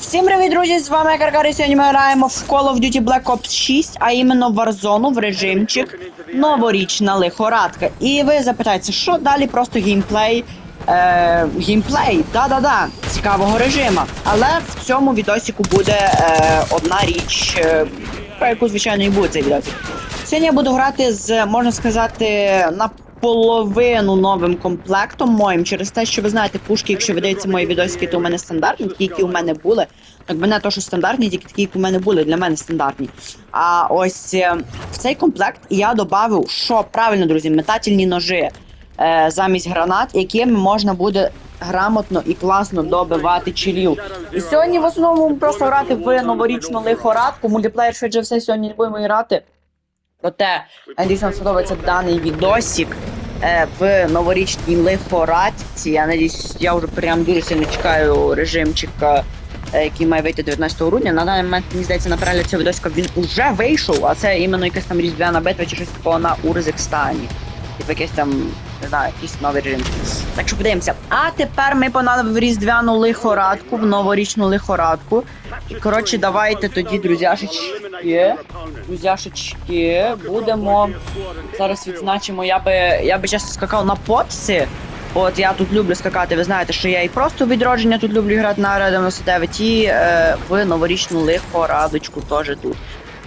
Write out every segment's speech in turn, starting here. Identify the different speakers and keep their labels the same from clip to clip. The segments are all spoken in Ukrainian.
Speaker 1: Всім привіт, друзі! З вами Каркар, сьогодні ми граємо в Call of Duty Black Ops 6, а іменно в Warzone в режимчик Новорічна лихорадка. І ви запитаєте, що далі просто геймплей. Е, геймплей, да-да-да, цікавого режима. Але в цьому відосіку буде е, одна річ, е, про яку, звичайно, і буде цей відосик. Сьогодні я буду грати з, можна сказати, наполовину новим комплектом моїм, через те, що ви знаєте, пушки, якщо ви дивитеся мої відосики, то у мене стандартні, такі, які у мене були. Якби не то, що стандартні, тільки такі, як у мене були, для мене стандартні. А ось е, в цей комплект я додав, що правильно, друзі, метательні ножи е, замість гранат, якими можна буде грамотно і класно добивати чилів. І сьогодні в основному просто грати в новорічну лихорадку. Мультиплеєр швидше все сьогодні будемо грати. Проте, надіюсь, вам сподобається даний відосик в новорічній лихорадці. Я надіюсь, я вже прям дуже сильно чекаю режимчика, е, який має вийти 19 грудня. На даний момент, мені здається, на цього відосика він уже вийшов, а це іменно якась там різдвяна битва чи щось такого на Урзикстані. Типу якесь там, не знаю, якийсь новий режим. Так що подивимося. А тепер ми погнали в різдвяну лихорадку, в новорічну лихорадку. І коротше, давайте тоді, друзяшечки. Друзяшечки, будемо зараз відзначимо. Я би я би часто скакав на потці. От я тут люблю скакати. Ви знаєте, що я і просто відродження тут люблю грати на Red 99 і е, в новорічну лихорадочку теж тут.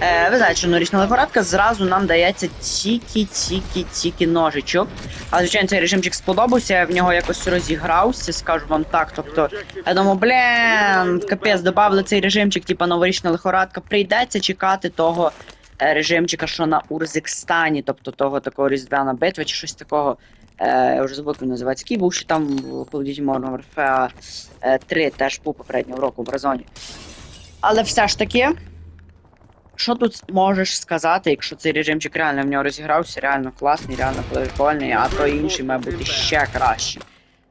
Speaker 1: Е, ви знаєте, що новорічна лихорадка зразу нам дається тільки-тільки-тільки ножичок. А звичайно, цей режимчик сподобався, я в нього якось розігрався, скажу вам так. Тобто, я думаю, блін, капець, додали цей режимчик, типа новорічна лихорадка. Прийдеться чекати того е, режимчика, що на Урзекстані, тобто того такого різдвяна битва чи щось такого. Е, я вже забув, як називається. Який був ще там в Call Duty Warfare е, 3 теж був попереднього року в Разоні. Але все ж таки, що тут можеш сказати, якщо цей режимчик реально в нього розігрався, реально класний, реально прикольний, а то інший має бути ще краще.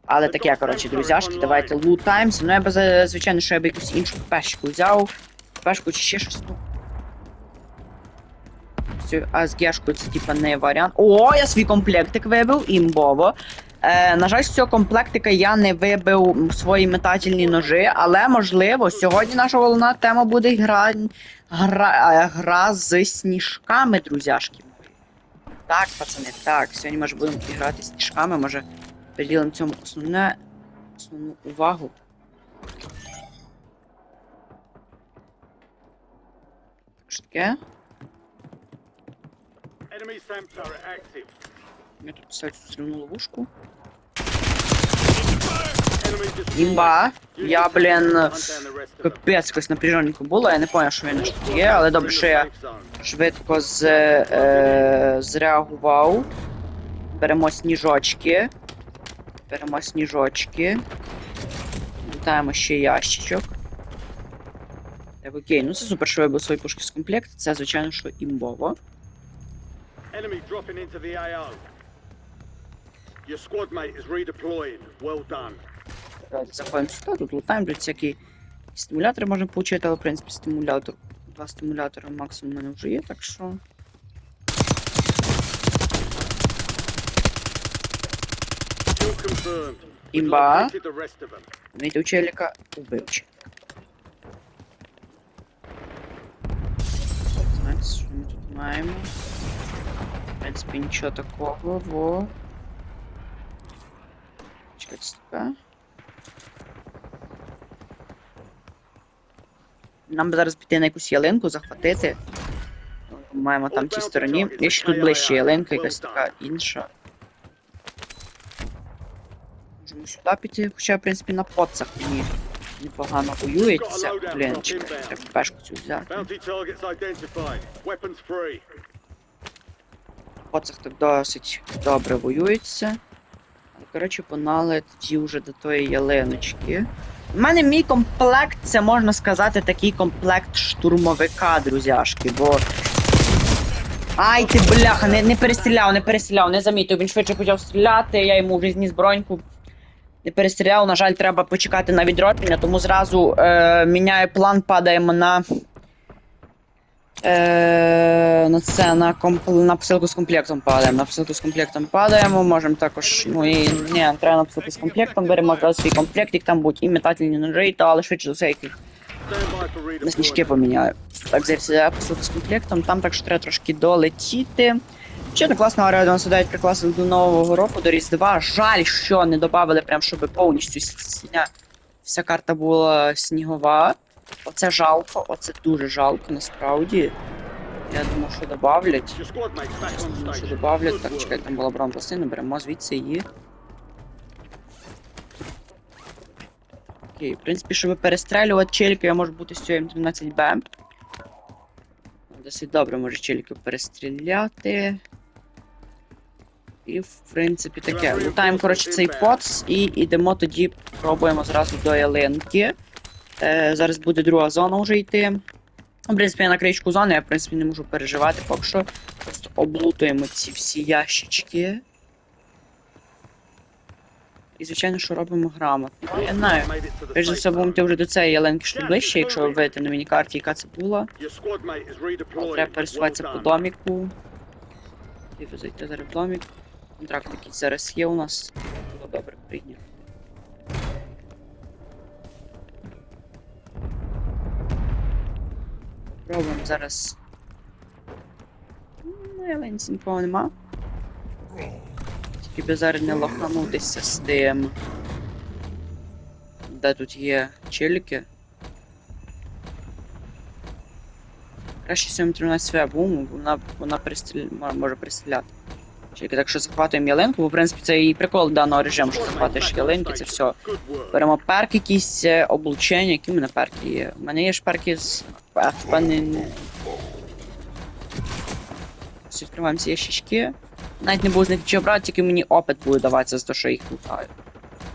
Speaker 1: Але таке, коротше, друзяшки, давайте лутаємося. Ну я за- звичайно, що я би якусь іншу пешку взяв. Пешку чи ще щось. Цю АСГшку це типа не варіант. О, я свій комплектик вибив, імбово. Е, на жаль, з цього комплектика я не вибив свої метательні ножи, але можливо, сьогодні наша головна тема буде гра, гра, е, гра з сніжками, друзяшки. Так, пацани, так. Сьогодні може будемо грати з сніжками, може приділимо цьому основне, основну увагу. Що таке?
Speaker 2: Enemy SAM active.
Speaker 1: Я тут писав цю ловушку. Імба. Я, блін, капець якось напряженненько було, я не пам'ятаю, що він тут є, але добре, що я швидко з, е, зреагував. Беремо сніжочки. Беремо сніжочки. Вітаємо ще ящичок. Так, окей, ну це супер, що вибив свої пушки з комплекту. Це, звичайно, що імбово.
Speaker 2: Enemy dropping into the AO. Your squad mate is redeploying. Well done.
Speaker 1: Давайте заходимо сюди, тут лутаємо, тут всякі стимулятори можна получити, але в принципі стимулятор. Два стимулятори максимум у мене вже є, так що. Імба. у челіка убив челіка. Так, що ми тут маємо? В принципі, нічого такого, во. Чекайте, стука. Нам зараз піти на якусь ялинку, захватити. Маємо там тій стороні. Є ще тут ближче ялинка, якась така інша. Можемо сюди піти, хоча, в принципі, на поцах мені непогано воюється. Блін, чекай, треба пешку цю взяти. Поцах так досить добре воюється. Коротше, погнали тоді вже до тої ялиночки. У мене мій комплект, це можна сказати, такий комплект штурмовика, друзяшки, бо. Ай ти бляха, не, не перестріляв, не перестріляв, не замітив. Він швидше почав стріляти, я йому вже зніс броньку. Не перестріляв, на жаль, треба почекати на відродження, тому зразу е, міняю план, падаємо на. Е, на це на, комп... на посилку з комплектом падаємо. На посилку з комплектом падаємо. Можемо також. Ну і ні, треба на посилку з комплектом. Беремо одразу свій комплектик, там будуть і метательні ножі, та але швидше за все, яких на сніжки поміняю. Так, зараз посилку з комплектом, там так що треба трошки долетіти. Ще так класно Арео сідають прикласи до Нового року, до Різдва. Жаль, що не додали прям, щоб повністю сня... вся карта була снігова. Оце жалко, оце дуже жалко насправді. Я думав, що добавлять. Думав, що добавлять. Так, чекай, там була бронепластина, беремо звідси її. Окей, в принципі, щоб перестрелювати челіків, я можу бути з цього М13Б. Досить добре може челіків перестріляти. І, в принципі, таке. Лутаємо, коротше, цей поц і йдемо тоді, пробуємо зразу до ялинки. Е, зараз буде друга зона вже йти. Ну, В принципі, я на кричку зони, я в принципі не можу переживати поки що. Просто облутуємо ці всі ящички. І, звичайно, що робимо грамотно. Я знаю. Перш за все, будемо вже до цієї ялинки що ближче, якщо ви видите на міні-карті, яка це була. Треба пересуватися по доміку. І зайти зараз в домік. Контракт якийсь зараз є у нас. Було добре прийняв. Пробуємо зараз. Ну, На ялинці нікого нема. Тільки би зараз не лоханутися з тим. Де тут є челіки. Краще 713 свя буму, вона, вона пристріл... мо- може пристріляти. Тільки так що захватуємо ялинку, бо в принципі це і прикол даного режиму, що захватуєш ялинки, це все. Беремо перк якісь е, облучення, які в мене перки є. У мене є ж перки з впевнений. Ось Відкриваємо ці ящички. Навіть не буду з них нічого брати, тільки мені опит буде даватися за те, що їх лутаю.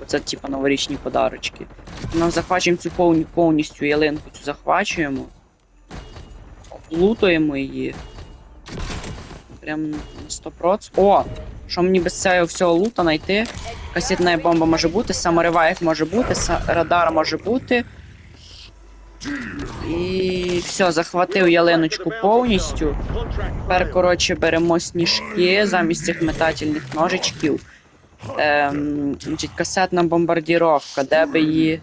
Speaker 1: Оце типу новорічні подарочки. Ми захвачуємо цю повні, повністю ялинку, цю захвачуємо. Лутаємо її. Прям на 100%. О! Що мені без цього всього лута знайти? Касетна бомба може бути, саморевайк може бути, радар може бути. І все, захватив ялиночку повністю. Тепер, коротше, беремо сніжки замість цих метательних ножичків. Ем, касетна бомбардіровка, де би її.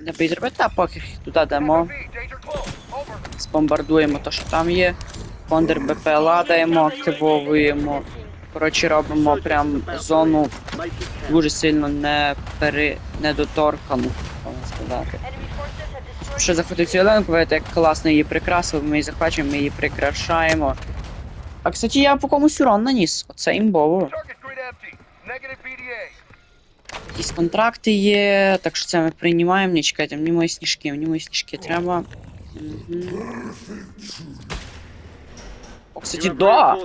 Speaker 1: Де би зробити? Та поки туди дамо. Збомбардуємо те, що там є. Кондер БПЛА даємо, активовуємо. Коротше, робимо прям зону дуже сильно не пере... недоторкану, можна сказати. Що захватив цю ялинку, видите, як класно її прикрасив, ми її захвачуємо, ми її прикрашаємо. А кстати, я по комусь урон наніс. Оце імбово. Якісь контракти є, так що це ми приймаємо. Не чекайте, мені мої сніжки, мені мої сніжки треба. Мгм. О, кстати, да!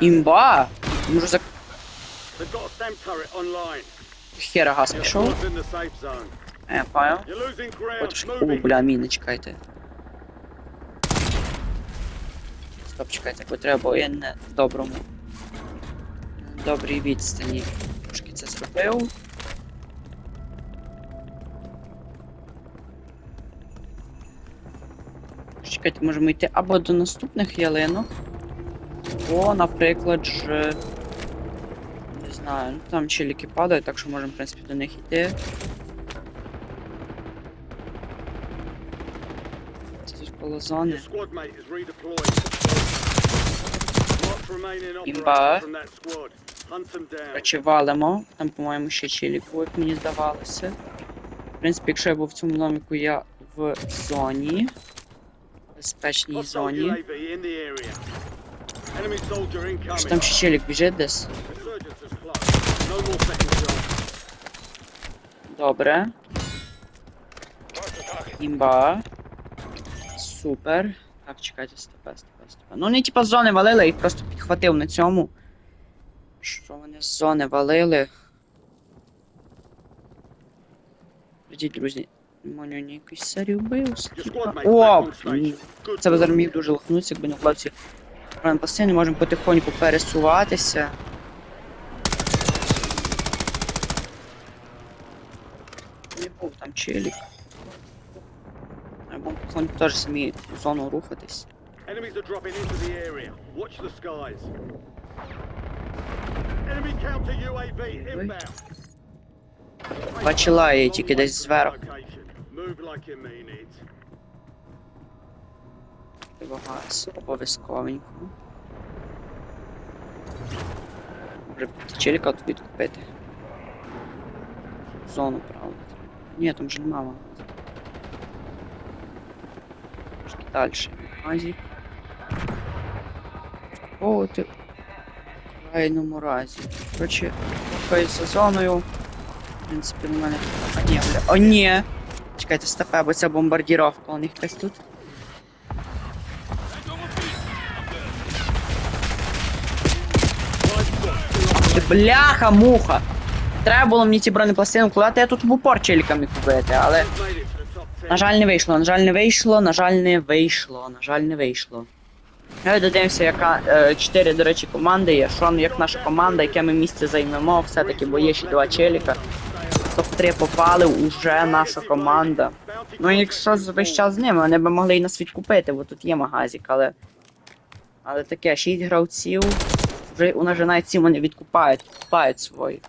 Speaker 1: Імба! Можу за хера газ пішов. Е. От ж, о, бля, міни, чекайте. Стоп, чекайте, бо треба я не доброму. Добрій відстані. Трошки це зробив. Чекайте, можемо йти або до наступних ялинок. Або, наприклад, же. Не знаю, ну там челіки падають, так що можемо, в принципі, до них йти. Це тут коло зони. Імба. Короче, валимо. Там, по-моєму, ще чилік був, як мені здавалося. В принципі, якщо я був в цьому доміку, я в зоні. Безпечній зоні. Що там ще челік біжить десь? Добре. Імба. Супер. Так, чекайте, стопе, стопе, стопе. Ну, вони типа з зони валили, їх просто підхватив на цьому. Що вони з зони валили? Придіть, друзі. Моню не якийсь серію
Speaker 2: mate
Speaker 1: О! Це б зараз міг дуже лохнутися, якби не хлопці. Пластини можемо потихоньку пересуватися. Не був там челік. Треба Вони теж самі в зону рухатись.
Speaker 2: Enemies are dropping into the area. Watch the skies. Enemy counter UAV inbound.
Speaker 1: Бачила я її тільки десь зверху.
Speaker 2: Move like you mean it.
Speaker 1: Вагас, обов'язковенько. Може челіка тут відкупити. Зону, правда. Ні, там же нема. вона. Трошки далі. Азік. О, ти. В крайному разі. Коротше, рухаюсь за зоною. В принципі, в мене. А ні, бля. О, ні! Чекайте, стопе, бо це бомбардіровка у них якась тут. Ти бляха, муха. Треба було мені ці бронепластини вкладати, я тут в упор челіками купити, але.
Speaker 2: Made it to the top 10.
Speaker 1: На жаль, не вийшло, на жаль, не вийшло, на жаль, не вийшло, на жаль, не вийшло. Давай додивимося, яка е, чотири, до речі, команди є. Що як наша команда, яке ми місце займемо, все-таки, бо є ще два челіка. Топ-3 попали, уже наша команда. Ну, якщо весь час з ними, вони б могли і нас відкупити, бо тут є магазик, але. Але таке, 6 гравців. Вже у нас же навіть ці вони відкупають, відкупають свої.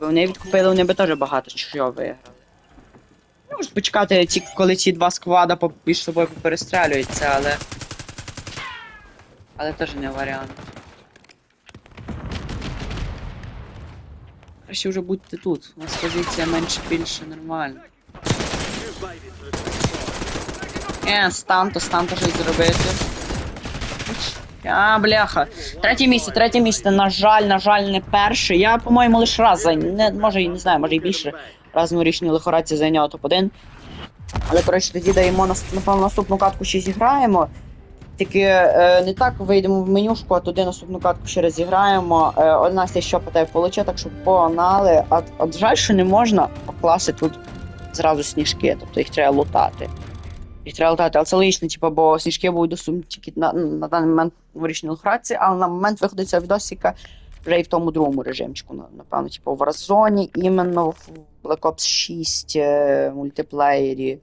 Speaker 1: Бо вони відкупили, вони би теж багато чого виграли. Ну, Можуть почекати, ті, коли ці два сквада між собою перестрілюються, але. Але теж не варіант. Краще вже будьте тут. У нас позиція менше більше нормальна.
Speaker 2: You've made it to the top 5.
Speaker 1: Е, стан, то стан то щось зробити. А, бляха. Третє місце, третє місце, на жаль, на жаль, не перше. Я, по-моєму, лише раз зайняв. Може, і не знаю, може і більше. Раз в річній лихораці зайняв топ-1. Але, коротше, тоді даємо напевно, наступну катку ще зіграємо. Тільки е, не так вийдемо в менюшку, а туди наступну катку ще раз зіграємо. Е, от Настя що питає получе, так що погнали. А от жаль, що не можна покласти тут зразу сніжки, тобто їх треба лутати. Треба але це логічно, типу, бо сніжки будуть доступні тільки на, на даний момент в річній лухраці, але на момент виходу цього відосика вже і в тому другому режимчику, напевно, типу, в Warzone, іменно в Black Ops 6 е, мультиплеєрі.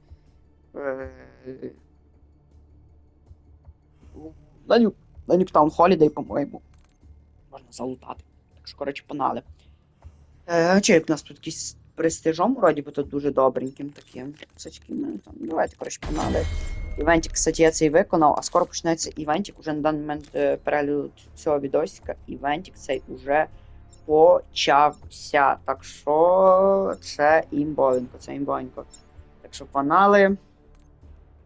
Speaker 1: Е, на, Ню, на Holiday, по-моєму. Можна залутати. Так що, коротше, панали. Е, чи як у нас тут якийсь престижом, вроді би тут дуже добреньким таким. Ну, там, давайте, коротше, панали. Івентик, кстати, я цей виконав, а скоро почнеться івентик, уже на даний момент е, перегляду цього відосика. Івентик цей уже почався. Так що це імбовенько, це імбовенько. Так що панали.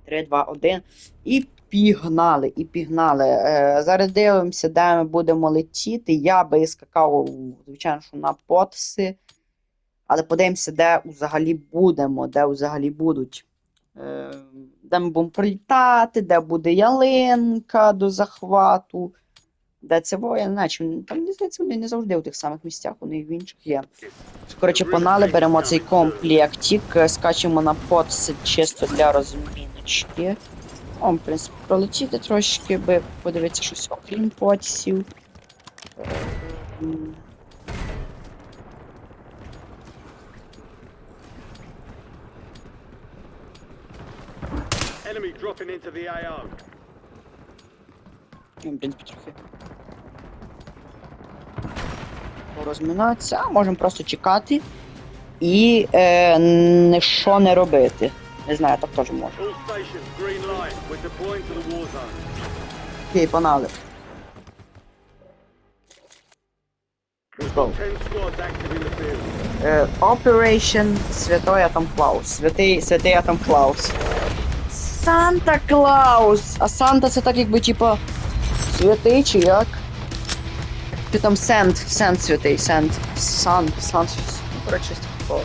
Speaker 1: 3, 2, 1. І пігнали, і пігнали. Е, зараз дивимося, де ми будемо летіти. Я би скакав, звичайно, що на потси. Але подивимося, де взагалі будемо, де взагалі будуть. Е, де ми будемо прилітати, де буде ялинка до захвату. Де це во, я не знаю, чи вони- там не здається, вони не завжди у тих самих місцях, вони і в інших є. Коротше, панали, беремо цей комплектик, скачемо на потси чисто для розміночки. О, в принципі, пролетіти трошки, би подивитися щось окрім потсів.
Speaker 2: Enemy dropping into the AO.
Speaker 1: Ну, в принципі, трохи. Порозминатися, а можемо просто чекати і е, нічого не робити. Не знаю, так теж можна.
Speaker 2: All stations, green light. We're deploying to the war zone.
Speaker 1: Окей, панали. Let's go.
Speaker 2: Ten squads active in the field.
Speaker 1: Е, Operation Святой Атом Клаус. Святий, святий Атом Клаус. Санта Клаус! А Санта це так якби типа святий чи як? Ти там Сент, Сент святий, Сент. Сан, Сан, коротше, такого.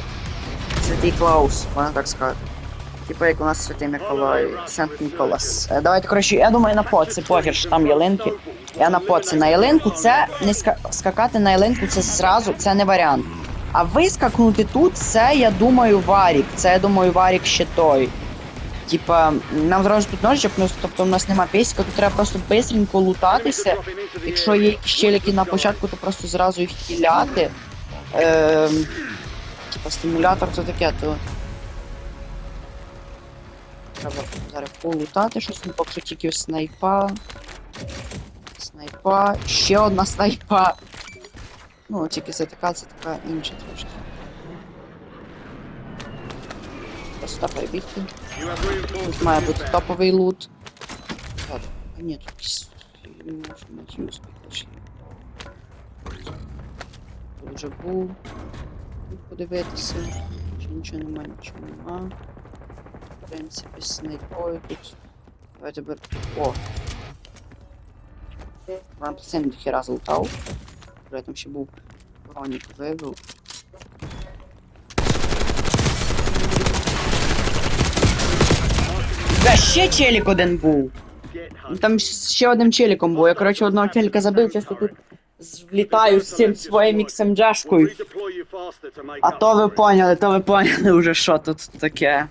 Speaker 1: Святий Клаус, можна так сказати. Типа як у нас святий Миколай, Сент Ніколас. Е, Давайте, коротше, я думаю на поці, похер, що там ялинки. Я на поці. На ялинку це не ска... скакати на ялинку це зразу, це не варіант. А вискакнути тут, це, я думаю, варік. Це, я думаю, варік ще той. Типа, нам зразу тут ножичок, ну, тобто у нас нема песика, тут треба просто бистренько лутатися. Якщо є якісь челіки на початку, то просто зразу їх кіляти. Ем, типа стимулятор то таке, то. Треба зараз полутати щось, ну поки що тільки снайпа. Снайпа. Ще одна снайпа. Ну, тільки це така, це така інша трошки. Просто перебігти. Тут має бути топовий лут. А ні, тут мотивус підключені. Тут вже був. Тут подивитися. Чи нічого нема, нічого нема. В принципі, снайпою тут. Давайте бер. О! Вам пацан до хера злутав. При этом ще був бронік вибив. Да, ще челік один був. Там ще одним челіком був. Я, коротше, одного челіка забив, часто тут влітаю з цим своїм
Speaker 2: make
Speaker 1: А то ви поняли, то ви поняли вже, що тут таке.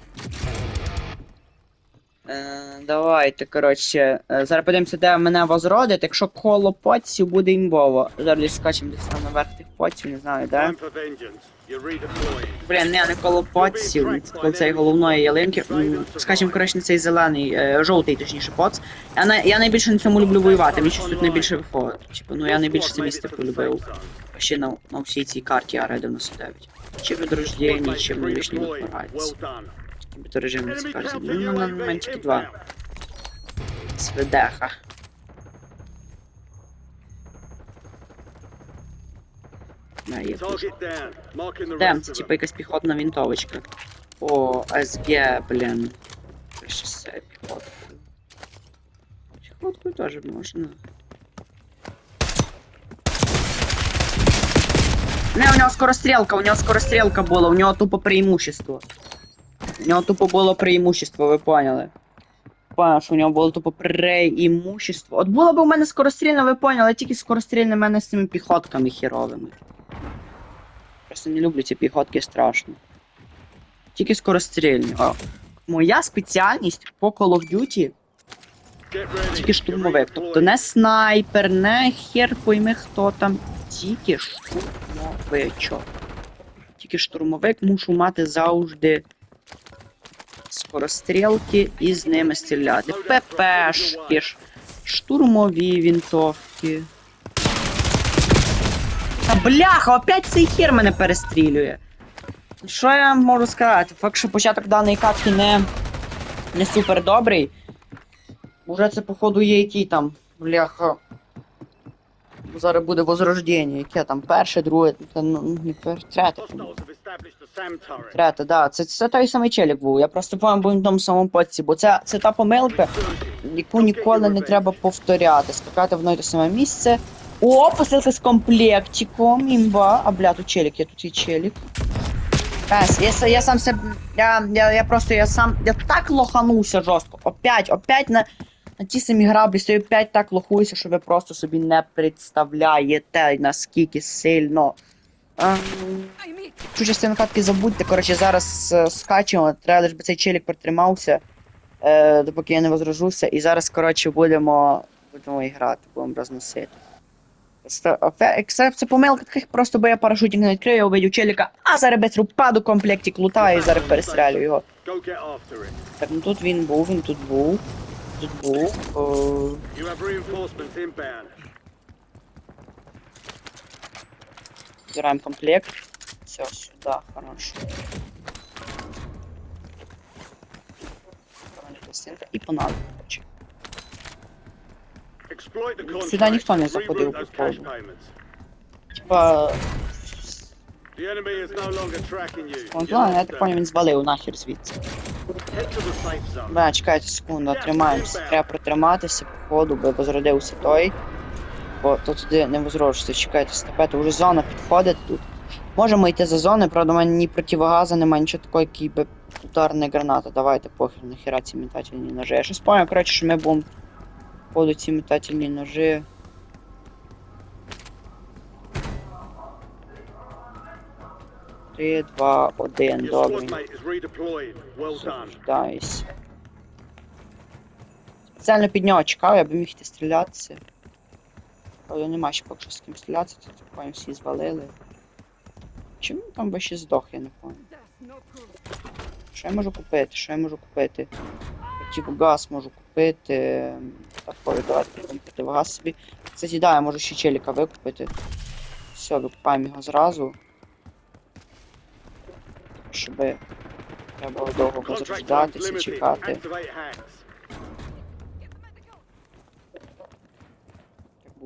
Speaker 1: Е, давайте, коротше, е, зараз подивимося, де мене возродить. Якщо коло потців буде імбово. Зараз скачемо десь там наверх тих потців, не знаю, де. Блін, не, не коло потців, коло цієї головної ялинки. М, Скачемо, коротше, на цей зелений, е, жовтий, точніше, поц. Я, на, я найбільше на цьому люблю воювати, мені щось тут найбільше виходить. Типу, ну я найбільше це місце полюбив. Ще на, на всій цій карті АР-99. Чи відрождення, чи в нинішній
Speaker 2: Well
Speaker 1: операції.
Speaker 2: done.
Speaker 1: Такий режим не
Speaker 2: Enemy
Speaker 1: цікавиться.
Speaker 2: counter
Speaker 1: Ну, на
Speaker 2: UAV
Speaker 1: момент тільки два.
Speaker 2: inbound.
Speaker 1: Сведеха. Да, є пушка.
Speaker 2: Target down. Marking the
Speaker 1: Дем,
Speaker 2: rest
Speaker 1: це
Speaker 2: of
Speaker 1: типа
Speaker 2: them.
Speaker 1: якась піхотна вінтовочка. О, СГ, блін. Шосе піхотка. Піхоткою теж можна. Не, у нього скорострілка, у нього скорострілка була, у нього тупо преимущество. У нього тупо було преимущество, ви поняли. Понял, що у нього було тупо преимущество. От було б у мене скорострільне, ви поняли, тільки скорострільне в мене з цими піхотками хіровими. Просто не люблю ці піхотки страшно. Тільки скорострільні. О. Моя спеціальність по Call of Duty тільки штурмовик. Тобто не снайпер, не хер пойми хто там. Тільки штурмовичок. Тільки штурмовик мушу мати завжди скорострілки і з ними стріляти. ППшки, штурмові вінтовки. Та бляха, опять цей хер мене перестрілює. Що я можу сказати? Факт, що початок даної катки не, не супер добрий. Уже це, походу, є який там, бляха. Зараз буде возрождення, яке там перше, друге, та, ну, не перше, третє. Третє, да, це, це той самий челік був. Я просто пам'ятаю, був на тому самому поці, бо це, це та помилка, яку ніколи не треба повторяти. Скакати в те саме місце. О, посилка з комплектиком, імба. А бля, тут челік, я тут і челік. Пес, я, я сам себе. Я, я, я просто я сам. Я так лоханувся жорстко. Опять, опять на, на ті самі граблі стою, опять так лохуюся, що ви просто собі не представляєте, наскільки сильно. Ем, Цю частину катки забудьте, коротше, зараз е, скачемо, треба лише би цей челік протримався, е, допоки я не возражуся, і зараз, коротше, будемо, будемо і грати, будемо розносити. Опе- Це, помилка таких, просто бо я парашутик не відкрию, я увидів челіка, а зараз без паду комплектик лутаю і зараз перестрілю його. Так, ну тут він був, він тут був. Тут був. О,
Speaker 2: inbound.
Speaker 1: збираємо комплект. Все, сюди, хорошо. Броня пластинка І погнали, коротше.
Speaker 2: Exploit the contract.
Speaker 1: Сюди ніхто не
Speaker 2: Reroute
Speaker 1: заходив,
Speaker 2: those
Speaker 1: походу.
Speaker 2: cash payments.
Speaker 1: Типа,
Speaker 2: The enemy is no longer tracking you.
Speaker 1: он
Speaker 2: You
Speaker 1: план, я так понял, він звалив нахер звідси. Бля, чекайте секунду, тримаємося. Треба протриматися, походу, бо возродився той. Бо то туди не возродишся. Чекайте, степете, вже зона підходить тут. Можемо йти за зоною, правда, у мене ні противогаза, немає нічого такого, який би ударна граната. Давайте похер, нахера ці метательні ножи. Я щось пам'ятаю, коротше, що ми будемо походу ці метательні ножи. Три, два, один, добре. Спеціально під нього чекав, я б міг йти стрілятися. Але нема ще поки що з ким стрілятися, тут потім всі звалили. Чому там би ще здох, я не пам'ятаю. Що я можу купити? Що я можу купити? Типу газ можу купити. Так, давайте купити в газ собі. Кстати, да, я можу ще челіка викупити. Все, викупаємо його зразу. Щоб треба було довго розрождатися, чекати.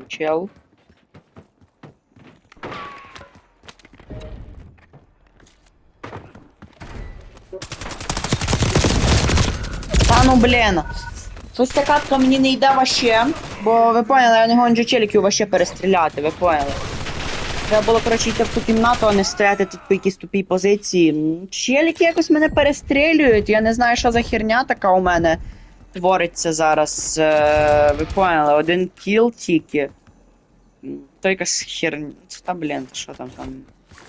Speaker 1: Чел. Та ну блін. Щось ця катка мені не йде ваще, бо ви поняли, я не гонджу челіків ваще перестріляти, ви поняли. Треба було, коротше, йти в ту кімнату, а не стояти тут по якійсь тупій позиції. Челіки якось мене перестрілюють, я не знаю, що за херня така у мене твориться зараз. Е, ви поняли, один кіл тільки. То якась херня. Та блін, що там там.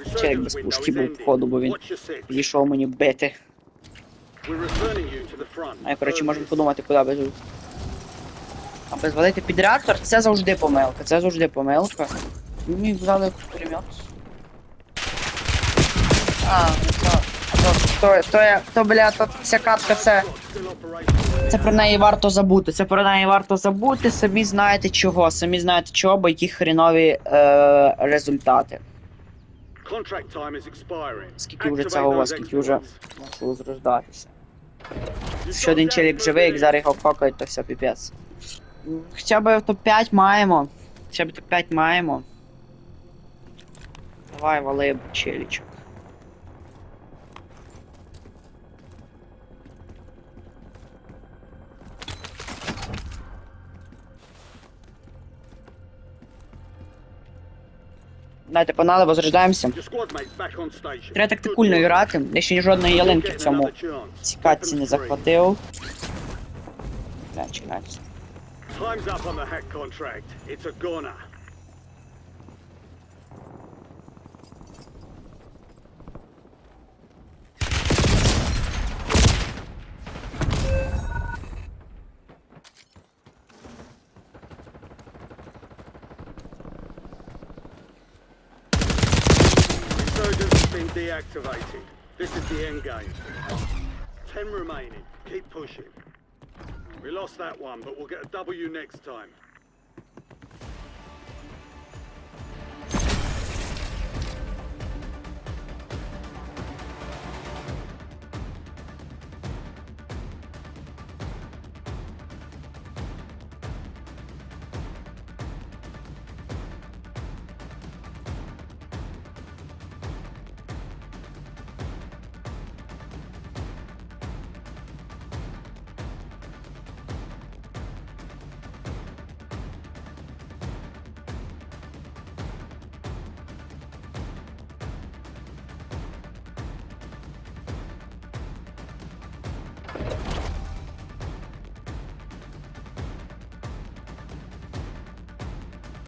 Speaker 2: Resurgence
Speaker 1: без пушки був, походу, бо він підійшов мені бити. А я, коротше, можемо подумати, куди би тут. Аби звалити під реактор, це завжди помилка, це завжди помилка. Мені взяли пулемет. А, ну то, то, то, то, бля, то ця катка, це, це про неї варто забути, це про неї варто забути, самі знаєте чого, самі знаєте чого, бо які хренові е, результати. Скільки вже цього у вас, скільки вже можу зрождатися. Ще один челік живий, як зараз його кокають, то все піпець. Хоча б топ-5 маємо. Хоча б топ-5 маємо. Давай, вали, челічок. Дайте панали, возрождаємося. Треба тактикульно грати. Я ще ні жодної ялинки в цьому
Speaker 2: another chance.
Speaker 1: цій катці не захватив. Чекайте.
Speaker 2: Time's up on the hack contract. It's a goner. Been deactivated. This is the end game. Ten remaining. Keep pushing. We lost that one, but we'll get a W next time.